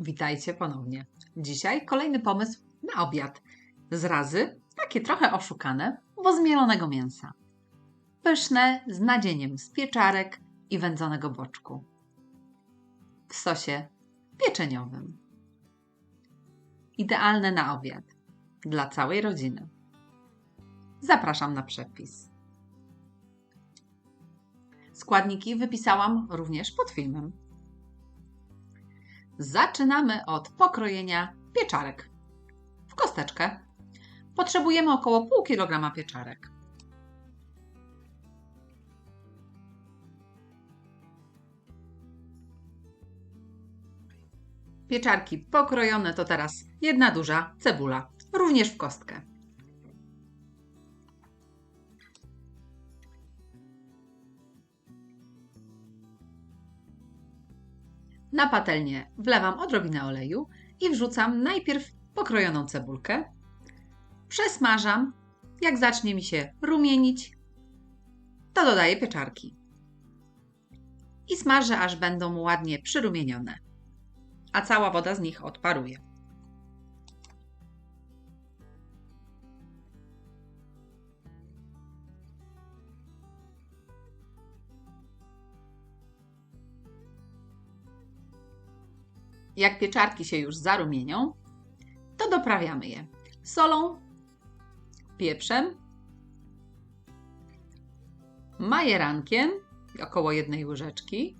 Witajcie ponownie. Dzisiaj kolejny pomysł na obiad. Z razy takie trochę oszukane, bo z mielonego mięsa. Pyszne z nadzieniem z pieczarek i wędzonego boczku. W sosie pieczeniowym. Idealne na obiad dla całej rodziny. Zapraszam na przepis. Składniki wypisałam również pod filmem. Zaczynamy od pokrojenia pieczarek w kosteczkę. Potrzebujemy około pół kilograma pieczarek. Pieczarki pokrojone to teraz jedna duża cebula, również w kostkę. Na patelnię wlewam odrobinę oleju i wrzucam najpierw pokrojoną cebulkę. Przesmażam. Jak zacznie mi się rumienić, to dodaję pieczarki. I smażę, aż będą ładnie przyrumienione, a cała woda z nich odparuje. Jak pieczarki się już zarumienią, to doprawiamy je solą, pieprzem, majerankiem, około jednej łyżeczki,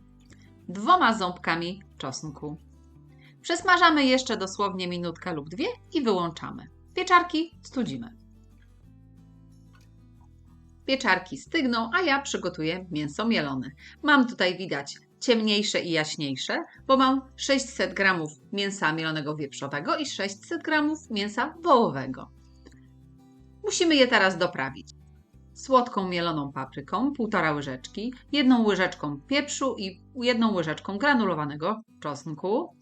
dwoma ząbkami czosnku. Przesmażamy jeszcze dosłownie minutkę lub dwie i wyłączamy. Pieczarki studzimy. Pieczarki stygną, a ja przygotuję mięso mielone. Mam tutaj widać ciemniejsze i jaśniejsze, bo mam 600 g mięsa mielonego wieprzowego i 600 g mięsa wołowego. Musimy je teraz doprawić. Słodką mieloną papryką, półtora łyżeczki, jedną łyżeczką pieprzu i jedną łyżeczką granulowanego czosnku.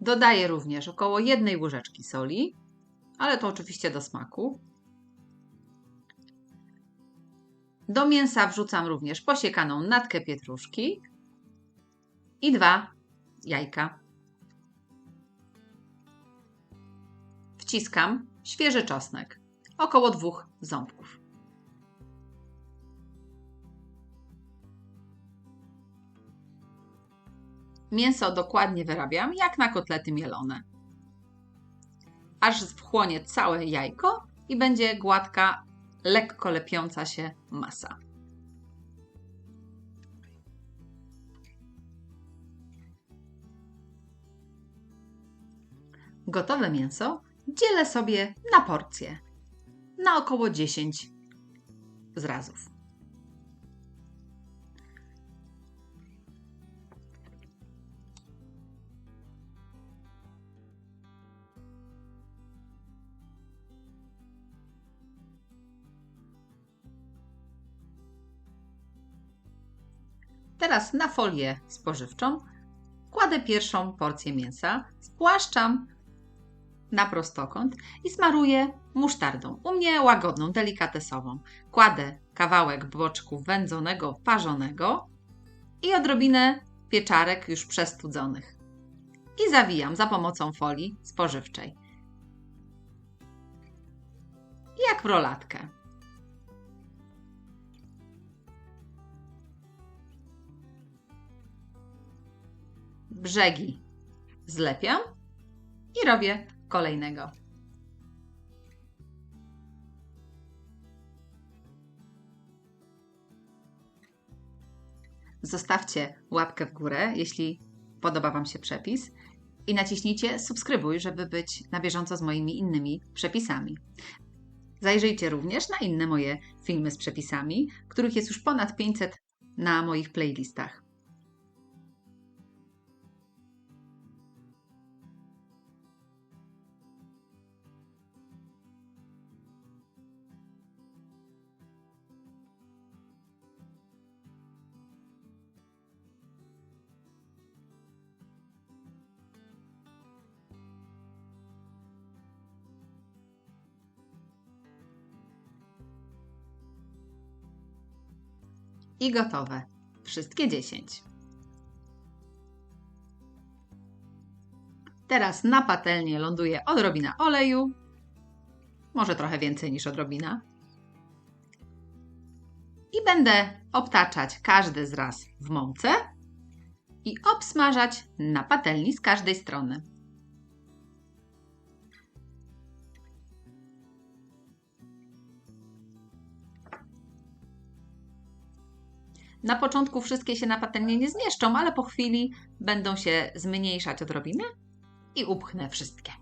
Dodaję również około jednej łyżeczki soli, ale to oczywiście do smaku. Do mięsa wrzucam również posiekaną natkę pietruszki i dwa jajka. Wciskam świeży czosnek, około dwóch ząbków. Mięso dokładnie wyrabiam jak na kotlety mielone. Aż wchłonie całe jajko i będzie gładka, lekko lepiąca się masa. Gotowe mięso dzielę sobie na porcje, na około 10 zrazów. Teraz na folię spożywczą kładę pierwszą porcję mięsa, spłaszczam na prostokąt i smaruję musztardą. U mnie łagodną, delikatesową. Kładę kawałek boczku wędzonego, parzonego i odrobinę pieczarek już przestudzonych. I zawijam za pomocą folii spożywczej. Jak w rolatkę. Brzegi zlepiam i robię kolejnego. Zostawcie łapkę w górę, jeśli podoba Wam się przepis i naciśnijcie subskrybuj, żeby być na bieżąco z moimi innymi przepisami. Zajrzyjcie również na inne moje filmy z przepisami, których jest już ponad 500 na moich playlistach. i gotowe. Wszystkie 10. Teraz na patelnię ląduje odrobina oleju, może trochę więcej niż odrobina. I będę obtaczać każdy z raz w mące i obsmażać na patelni z każdej strony. Na początku wszystkie się na patelnię nie zmieszczą, ale po chwili będą się zmniejszać odrobinę i upchnę wszystkie.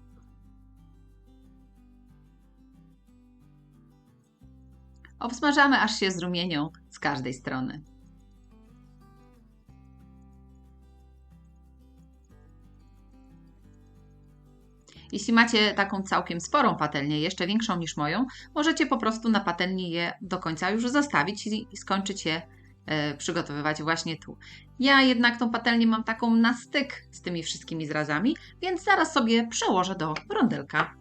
Obsmażamy, aż się zrumienią z każdej strony. Jeśli macie taką całkiem sporą patelnię, jeszcze większą niż moją, możecie po prostu na patelni je do końca już zostawić i skończyć je przygotowywać właśnie tu. Ja jednak tą patelnię mam taką na styk z tymi wszystkimi zrazami, więc zaraz sobie przełożę do rondelka.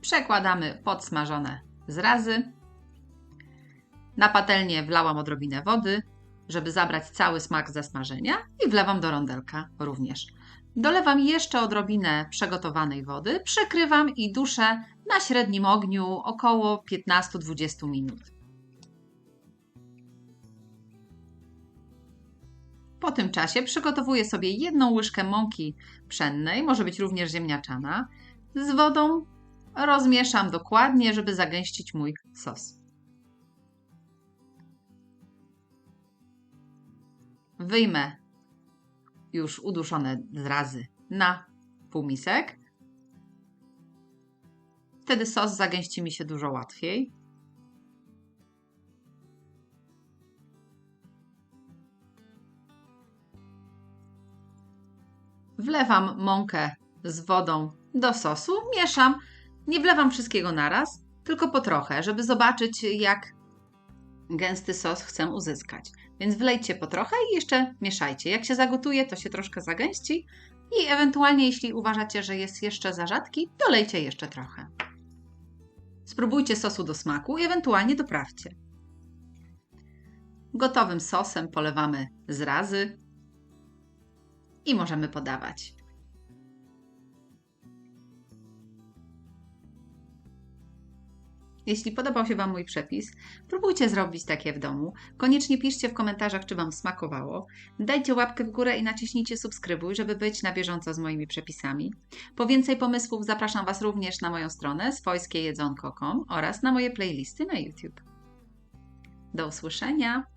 Przekładamy podsmażone zrazy. Na patelnię wlałam odrobinę wody, żeby zabrać cały smak ze smażenia i wlewam do rondelka również. Dolewam jeszcze odrobinę przygotowanej wody, przekrywam i duszę na średnim ogniu około 15-20 minut. Po tym czasie przygotowuję sobie jedną łyżkę mąki pszennej, może być również ziemniaczana, z wodą rozmieszam dokładnie, żeby zagęścić mój sos. Wyjmę już uduszone zrazy na półmisek. Wtedy sos zagęści mi się dużo łatwiej. Wlewam mąkę z wodą do sosu, mieszam nie wlewam wszystkiego naraz, tylko po trochę, żeby zobaczyć, jak gęsty sos chcę uzyskać. Więc wlejcie po trochę i jeszcze mieszajcie. Jak się zagotuje, to się troszkę zagęści i ewentualnie, jeśli uważacie, że jest jeszcze za rzadki, dolejcie jeszcze trochę. Spróbujcie sosu do smaku i ewentualnie doprawcie. Gotowym sosem polewamy zrazy i możemy podawać. Jeśli podobał się Wam mój przepis, próbujcie zrobić takie w domu. Koniecznie piszcie w komentarzach, czy Wam smakowało. Dajcie łapkę w górę i naciśnijcie subskrybuj, żeby być na bieżąco z moimi przepisami. Po więcej pomysłów zapraszam Was również na moją stronę swojskiejedzonko.com oraz na moje playlisty na YouTube. Do usłyszenia!